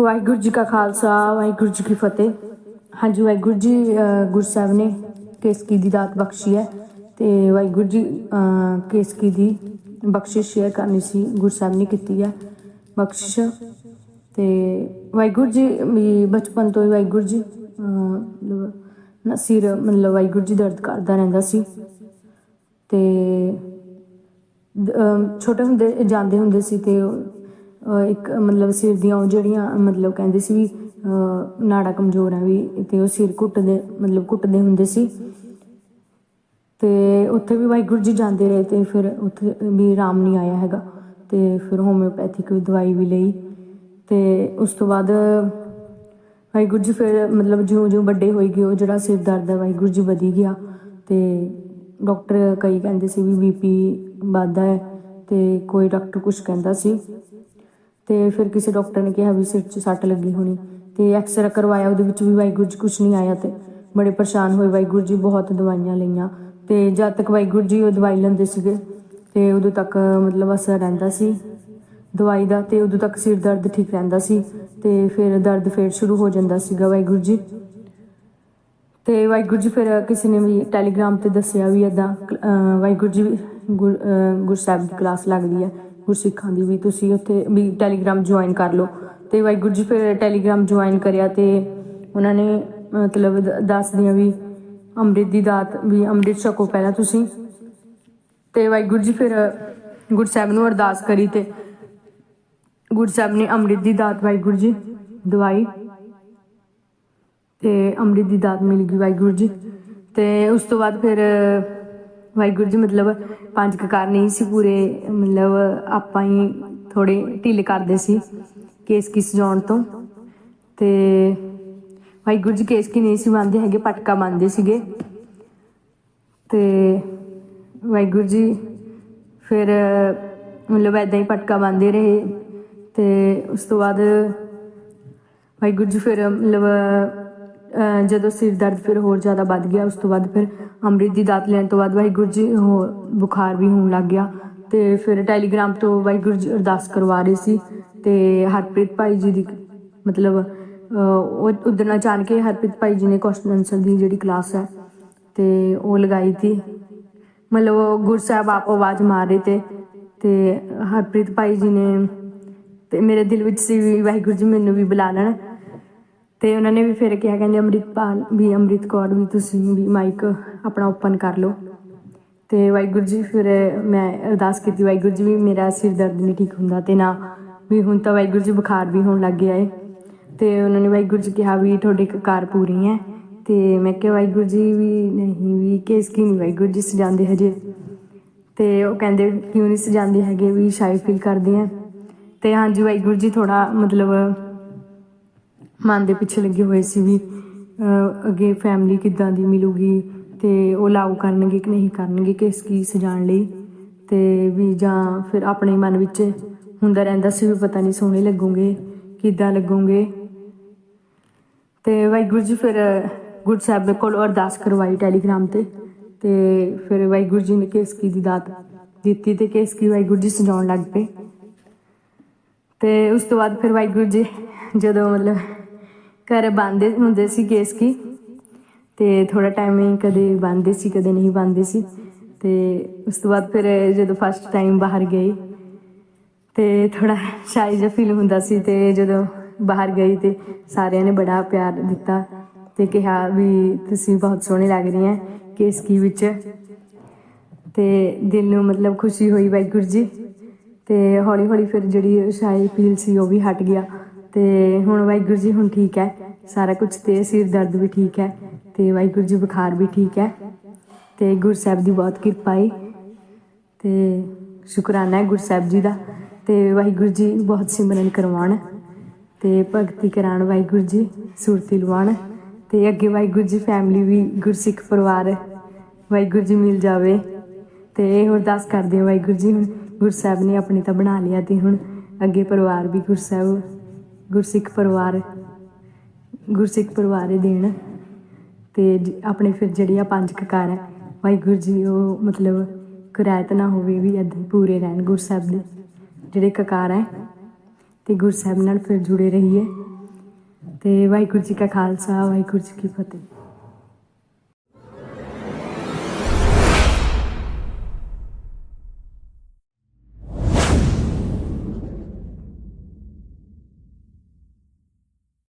ਵਾਹਿਗੁਰੂ ਜੀ ਕਾ ਖਾਲਸਾ, ਵਾਹਿਗੁਰੂ ਜੀ ਕੀ ਫਤਿਹ। ਹਾਂਜੀ, ਵਾਹਿਗੁਰੂ ਜੀ, ਅਹ ਗੁਰਸਾਹਿਬ ਨੇ ਕੇਸਕੀ ਦੀ ਦਾਤ ਬਖਸ਼ੀ ਹੈ ਤੇ ਵਾਹਿਗੁਰੂ ਜੀ ਕੇਸਕੀ ਦੀ ਬਖਸ਼ਿਸ਼ ਸ਼ੇਅਰ ਕਰਨੀ ਸੀ ਗੁਰਸਾਹਿਬ ਨੇ ਕੀਤੀ ਹੈ ਬਖਸ਼ਿਸ਼। ਤੇ ਵਾਹਿਗੁਰੂ ਜੀ, ਵੀ ਬਚਪਨ ਤੋਂ ਹੀ ਵਾਹਿਗੁਰੂ ਜੀ, ਅਹ, ਮਤਲਬ ਸਿਰ, ਮਤਲਬ ਵਾਹਿਗੁਰੂ ਜੀ ਦਰਦ ਕਰਦਾ ਰਹਿੰਦਾ ਸੀ। ਤੇ ਛੋਟੇ ਹੁੰਦੇ, ਜਾਂਦੇ ਹੁੰਦੇ ਸੀ ਤੇ ਇੱਕ ਮਤਲਬ ਸਿਰ ਦੀਆਂ ਉਹ ਜਿਹੜੀਆਂ, ਮਤਲਬ ਕਹਿੰਦੇ ਸੀ ਵੀ ਨਾੜਾ ਕਮਜ਼ੋਰ ਆ ਵੀ, ਤੇ ਉਹ ਸਿਰ ਘੁੱਟਦੇ, ਮਤਲਬ ਘੁੱਟਦੇ ਹੁੰਦੇ ਸੀ। ਤੇ ਉੱਥੇ ਵੀ ਵਾਹਿਗੁਰੂ ਜੀ ਜਾਂਦੇ ਰਹੇ ਤੇ ਫਿਰ ਉੱਥੇ ਵੀ ਆਰਾਮ ਨਹੀਂ ਆਇਆ ਹੈਗਾ। ਤੇ ਫਿਰ ਹੋਮਿਓਪੈਥਿਕ ਦਵਾਈ ਵੀ ਲਈ। ਤੇ ਉਸ ਤੋਂ ਬਾਅਦ ਵਾਹਿਗੁਰੂ ਜੀ ਫਿਰ ਮਤਲਬ ਜਿਉਂ ਜਿਉਂ ਵੱਡੇ ਹੋਈ ਗਏ, ਉਹ ਜਿਹੜਾ ਸਿਰ ਦਰਦ ਹੈ ਵਾਹਿਗੁਰੂ ਜੀ ਵਧੀ ਗਿਆ। ਤੇ ਡਾਕਟਰ ਕਈ ਕਹਿੰਦੇ ਸੀ ਵੀ ਬੀਪੀ ਵੱਧਦਾ ਹੈ ਤੇ ਕੋਈ ਡਾਕਟਰ ਕੁਝ ਕਹਿੰਦਾ ਸੀ। ਤੇ ਫਿਰ ਕਿਸੇ ਡਾਕਟਰ ਨੇ ਕਿਹਾ ਵੀ ਸਿਰ 'ਚ ਸੱਟ ਲੱਗੀ ਹੋਣੀ ਤੇ ਐਕਸਰਾ ਕਰਵਾਇਆ, ਉਹਦੇ ਵਿੱਚ ਵੀ ਵਾਹਿਗੁਰੂ ਜੀ ਕੁਝ ਨਹੀਂ ਆਇਆ ਤੇ ਬੜੇ ਪਰੇਸ਼ਾਨ ਹੋਏ ਵਾਹਿਗੁਰੂ ਜੀ, ਬਹੁਤ ਦਵਾਈਆਂ ਲਈਆਂ ਤੇ ਜਦ ਤੱਕ ਵਾਹਿਗੁਰੂ ਜੀ ਉਹ ਦਵਾਈ ਲੈਂਦੇ ਸੀਗੇ ਤੇ ਉਦੋਂ ਤੱਕ ਮਤਲਬ ਅਸਰ ਰਹਿੰਦਾ ਸੀ ਦਵਾਈ ਦਾ ਤੇ ਉਦੋਂ ਤੱਕ ਸਿਰ ਦਰਦ ਠੀਕ ਰਹਿੰਦਾ ਸੀ ਤੇ ਫਿਰ ਦਰਦ ਫੇਰ ਸ਼ੁਰੂ ਹੋ ਜਾਂਦਾ ਸੀਗਾ ਵਾਹਿਗੁਰੂ ਜੀ। ਤੇ ਵਾਹਿਗੁਰੂ ਜੀ ਫਿਰ ਕਿਸੇ ਨੇ ਵੀ ਟੈਲੀਗ੍ਰਾਮ ਤੇ ਦੱਸਿਆ ਵੀ ਇਦਾਂ ਵਾਹਿਗੁਰੂ ਜੀ ਗੁਰ, ਅਹ ਗੁਰਸਾਹਿਬ ਦੀ ਕਲਾਸ ਲੱਗਦੀ ਹੈ ਗੁਰਸਿੱਖਾਂ ਦੀ ਵੀ ਤੁਸੀਂ ਉੱਥੇ ਵੀ ਟੈਲੀਗ੍ਰਾਮ ਜੁਆਇਨ ਕਰ ਲਓ। ਤੇ ਵਾਹਿਗੁਰੂ ਜੀ ਫਿਰ ਟੈਲੀਗ੍ਰਾਮ ਜੁਆਇਨ ਕਰਿਆ ਤੇ ਉਹਨਾਂ ਨੇ, ਮਤਲਬ ਦੱਸਦੀਆਂ ਵੀ ਅੰਮ੍ਰਿਤ ਦੀ ਦਾਤ, ਵੀ ਅੰਮ੍ਰਿਤ ਛਕੋ ਪਹਿਲਾਂ ਤੁਸੀਂ। ਤੇ ਵਾਹਿਗੁਰੂ ਜੀ ਫਿਰ ਗੁਰਸਾਹਿਬ ਨੂੰ ਅਰਦਾਸ ਕਰੀ ਤੇ ਗੁਰਸਾਹਿਬ ਨੇ ਅੰਮ੍ਰਿਤ ਦੀ ਦਾਤ ਵਾਹਿਗੁਰੂ ਜੀ ਦਵਾਈ। ਤੇ ਅੰਮ੍ਰਿਤ ਦੀ ਦਾਤ ਮਿਲ ਗਈ ਵਾਹਿਗੁਰੂ ਜੀ। ਤੇ ਉਸ ਤੋਂ ਬਾਅਦ ਫਿਰ ਵਾਹਿਗੁਰੂ ਜੀ, ਮਤਲਬ ਪੰਜ ਕਕਾਰ ਨਹੀਂ ਸੀ ਪੂਰੇ, ਮਤਲਬ ਆਪਾਂ ਹੀ ਥੋੜੇ ਢਿੱਲ ਕਰਦੇ ਸੀ ਕੇਸ ਕਿਸ ਜਾਣ ਤੋਂ। ਤੇ ਵਾਹਿਗੁਰੂ ਜੀ, ਕੇਸ ਕੀ ਨਹੀਂ ਸੀ ਬੰਨਦੇ ਹੈਗੇ, ਪਟਕਾ ਬੰਨਦੇ ਸੀਗੇ। ਤੇ ਵਾਹਿਗੁਰੂ ਜੀ, ਫਿਰ ਮਤਲਬ ਐਦਾਂ ਹੀ ਪਟਕਾ ਬੰਨਦੇ ਰਹੇ। ਤੇ ਉਸ ਤੋਂ ਬਾਅਦ ਵਾਹਿਗੁਰੂ ਜੀ, ਫਿਰ ਮਤਲਬ ਜਦੋਂ ਸਿਰ ਦਰਦ ਫਿਰ ਹੋਰ ਜ਼ਿਆਦਾ ਵੱਧ ਗਿਆ ਉਸ ਤੋਂ ਬਾਅਦ ਫਿਰ ਅੰਮ੍ਰਿਤ ਦੀ ਦਾਤ ਲੈਣ ਤੋਂ ਬਾਅਦ ਵਾਹਿਗੁਰੂ ਜੀ ਹੋਰ ਬੁਖਾਰ ਵੀ ਹੋਣ ਲੱਗ ਗਿਆ ਤੇ ਫਿਰ ਟੈਲੀਗ੍ਰਾਮ ਤੋਂ ਵਾਹਿਗੁਰੂ ਜੀ ਅਰਦਾਸ ਕਰਵਾ ਰਹੇ ਸੀ ਤੇ ਹਰਪ੍ਰੀਤ ਭਾਈ ਜੀ ਦੀ ਮਤਲਬ ਅਹ, ਉਹ ਉਦੋਂ ਅਚਾਨਕ ਕੇ ਹਰਪ੍ਰੀਤ ਭਾਈ ਜੀ ਨੇ ਕੁਐਸਚਨ ਆਨਸਰ ਦੀ ਜਿਹੜੀ ਕਲਾਸ ਹੈ ਤੇ ਉਹ ਲਗਾਈ ਤੀ ਮਤਲਬ ਉਹ ਗੁਰਸਾਹਿਬ ਆਪ ਆਵਾਜ਼ ਮਾਰ ਰਹੇ ਤੇ ਤੇ ਹਰਪ੍ਰੀਤ ਭਾਈ ਜੀ ਨੇ ਤੇ ਮੇਰੇ ਦਿਲ ਵਿੱਚ ਸੀ ਵੀ ਵਾਹਿਗੁਰੂ ਜੀ ਮੈਨੂੰ ਵੀ ਬੁਲਾ ਲੈਣ। ਤੇ ਉਹਨਾਂ ਨੇ ਵੀ ਫਿਰ ਕਿਹਾ, ਕਹਿੰਦੇ ਅੰਮ੍ਰਿਤਪਾਲ ਵੀ, ਅੰਮ੍ਰਿਤ ਕੌਰ ਵੀ ਤੁਸੀਂ ਵੀ ਮਾਈਕ ਆਪਣਾ ਓਪਨ ਕਰ ਲਓ। ਤੇ ਵਾਹਿਗੁਰੂ ਜੀ ਫਿਰ ਮੈਂ ਅਰਦਾਸ ਕੀਤੀ, ਵਾਹਿਗੁਰੂ ਜੀ ਵੀ ਮੇਰਾ ਸਿਰ ਦਰਦ ਨਹੀਂ ਠੀਕ ਹੁੰਦਾ ਤੇ ਨਾ ਵੀ ਹੁਣ ਤਾਂ ਵਾਹਿਗੁਰੂ ਜੀ ਬੁਖਾਰ ਵੀ ਹੋਣ ਲੱਗ ਗਿਆ ਏ। ਤੇ ਉਹਨਾਂ ਨੇ ਵਾਹਿਗੁਰੂ ਜੀ ਕਿਹਾ ਵੀ ਤੁਹਾਡੀ ਕਕਾਰ ਪੂਰੀ ਹੈ ਤੇ ਮੈਂ ਕਿਹਾ, ਵਾਹਿਗੁਰੂ ਜੀ ਵੀ ਨਹੀਂ, ਵੀ ਕੇਸ ਕੀ ਨਹੀਂ, ਵਾਹਿਗੁਰੂ ਜੀ ਸਜਾਉਂਦੇ ਹਜੇ। ਤੇ ਉਹ ਕਹਿੰਦੇ ਕਿਉਂ ਨਹੀਂ ਸਜਾਉਂਦੇ ਹੈਗੇ, ਵੀ ਸ਼ਾਇਦ ਫੀਲ ਕਰਦੇ ਆ। ਤੇ ਹਾਂਜੀ, ਵਾਹਿਗੁਰੂ ਜੀ ਥੋੜਾ ਮਤਲਬ ਮਨ ਦੇ ਪਿੱਛੇ ਲੱਗੇ ਹੋਏ ਸੀ ਵੀ ਅੱਗੇ ਫੈਮਿਲੀ ਕਿੱਦਾਂ ਦੀ ਮਿਲੂਗੀ ਤੇ ਉਹ ਲਾਉ ਕਰਨਗੇ ਕਿ ਨਹੀਂ ਕਰਨਗੇ ਕਿਸ ਕੀ ਸਜਾਉਣ ਲਈ ਤੇ ਵੀ ਜਾਂ ਫਿਰ ਆਪਣੇ ਮਨ ਵਿੱਚ ਹੁੰਦਾ ਰਹਿੰਦਾ ਸੀ ਵੀ ਪਤਾ ਨਹੀਂ ਸੋਹਣੇ ਲੱਗੂਗੇ, ਕਿੱਦਾਂ ਲੱਗੂਗੇ। ਤੇ ਵਾਹਿਗੁਰੂ ਜੀ ਫਿਰ, ਗੁਰੂ ਸਾਹਿਬ ਦੇ ਕੋਲ ਅਰਦਾਸ ਕਰਵਾਈ ਟੈਲੀਗ੍ਰਾਮ ਤੇ ਤੇ ਫਿਰ ਵਾਹਿਗੁਰੂ ਜੀ ਨੇ ਕੇਸਕੀ ਦੀ ਦਾਤ ਦਿੱਤੀ ਤੇ ਕੇਸਕੀ ਵਾਹਿਗੁਰੂ ਜੀ ਸਜਾਉਣ ਲੱਗ ਪਏ। ਤੇ ਉਸ ਤੋਂ ਬਾਅਦ ਫਿਰ ਵਾਹਿਗੁਰੂ ਜੀ ਜਦੋਂ ਮਤਲਬ ਘਰ ਬੰਦੇ ਹੁੰਦੇ ਸੀ ਕੇਸ ਕੀ। ਤੇ ਥੋੜਾ ਟਾਈਮ ਕਦੇ ਬੰਦੇ ਸੀ, ਕਦੇ ਨਹੀਂ ਬੰਦੇ ਸੀ। ਤੇ ਉਸ ਤੋਂ ਬਾਅਦ ਫਿਰ ਜਦੋਂ ਫਸਟ ਟਾਈਮ ਬਾਹਰ ਗਈ ਤੇ ਥੋੜਾ ਸ਼ਾਈ ਜਿਹਾ ਫੀਲ ਹੁੰਦਾ ਸੀ ਤੇ ਜਦੋਂ ਬਾਹਰ ਗਈ ਤੇ ਸਾਰਿਆਂ ਨੇ ਬੜਾ ਪਿਆਰ ਦਿੱਤਾ ਤੇ ਕਿਹਾ ਵੀ ਤੁਸੀਂ ਬਹੁਤ ਸੋਹਣੇ ਲੱਗ ਰਹੀਆਂ ਹੈ ਕੇਸ ਕੀ ਵਿੱਚ। ਤੇ ਦਿਲ ਨੂੰ ਮਤਲਬ ਖੁਸ਼ੀ ਹੋਈ ਵਾਹਿਗੁਰੂ ਜੀ। ਤੇ ਹੌਲੀ ਹੌਲੀ ਫਿਰ ਜਿਹੜੀ ਸ਼ਾਈ ਫੀਲ ਸੀ ਉਹ ਵੀ ਹਟ ਗਿਆ। ਤੇ ਹੁਣ ਵਾਹਿਗੁਰੂ ਜੀ ਹੁਣ ਠੀਕ ਹੈ। ਸਾਰਾ ਕੁਝ ਤੇ ਸਿਰ ਦਰਦ ਵੀ ਠੀਕ ਹੈ ਤੇ ਵਾਹਿਗੁਰੂ ਜੀ ਬੁਖਾਰ ਵੀ ਠੀਕ ਹੈ ਤੇ ਗੁਰਸਾਹਿਬ ਦੀ ਬਹੁਤ ਕਿਰਪਾ ਹੈ ਤੇ ਸ਼ੁਕਰਾਨਾ ਹੈ ਗੁਰਸਾਹਿਬ ਜੀ ਦਾ ਤੇ ਵਾਹਿਗੁਰੂ ਜੀ ਬਹੁਤ ਸਿਮਰਨ ਕਰਵਾਉਣ ਤੇ ਭਗਤੀ ਕਰਾਉਣ ਵਾਹਿਗੁਰੂ ਜੀ ਸੁਰਤੀ ਲਵਾਉਣ ਤੇ ਅੱਗੇ ਵਾਹਿਗੁਰੂ ਜੀ ਫੈਮਿਲੀ ਵੀ ਗੁਰਸਿੱਖ ਪਰਿਵਾਰ ਵਾਹਿਗੁਰੂ ਜੀ ਮਿਲ ਜਾਵੇ ਤੇ ਇਹ ਅਰਦਾਸ ਕਰਦੇ ਹਾਂ ਵਾਹਿਗੁਰੂ ਜੀ ਹੁਣ ਗੁਰਸਾਹਿਬ ਨੇ ਆਪਣੀ ਤਾਂ ਬਣਾ ਲਿਆ ਤੇ ਹੁਣ ਅੱਗੇ ਪਰਿਵਾਰ ਵੀ ਗੁਰਸਾਹਿਬ ਗੁਰਸਿੱਖ ਪਰਿਵਾਰ ਗੁਰਸਿੱਖ ਪਰਿਵਾਰ ਦੇਣ ਤੇ ਜ- ਆਪਣੇ ਫਿਰ ਜਿਹੜੀਆਂ ਪੰਜ ਕਕਾਰ ਹੈ ਵਾਹਿਗੁਰੂ ਜੀ ਉਹ ਮਤਲਬ ਕਿਰਾਇਤ ਨਾ ਹੋਵੇ ਵੀ ਏਦਾਂ ਪੂਰੇ ਰਹਿਣ ਗੁਰਸਾਹਿਬ ਦੇ, ਜਿਹੜੇ ਕਕਾਰ ਹੈ ਤੇ ਗੁਰਸਾਹਿਬ ਨਾਲ ਫਿਰ ਜੁੜੇ ਰਹੀਏ। ਤੇ ਵਾਹਿਗੁਰੂ ਜੀ ਕਾ ਖਾਲਸਾ, ਵਾਹਿਗੁਰੂ ਜੀ ਕੀ ਫਤਿਹ।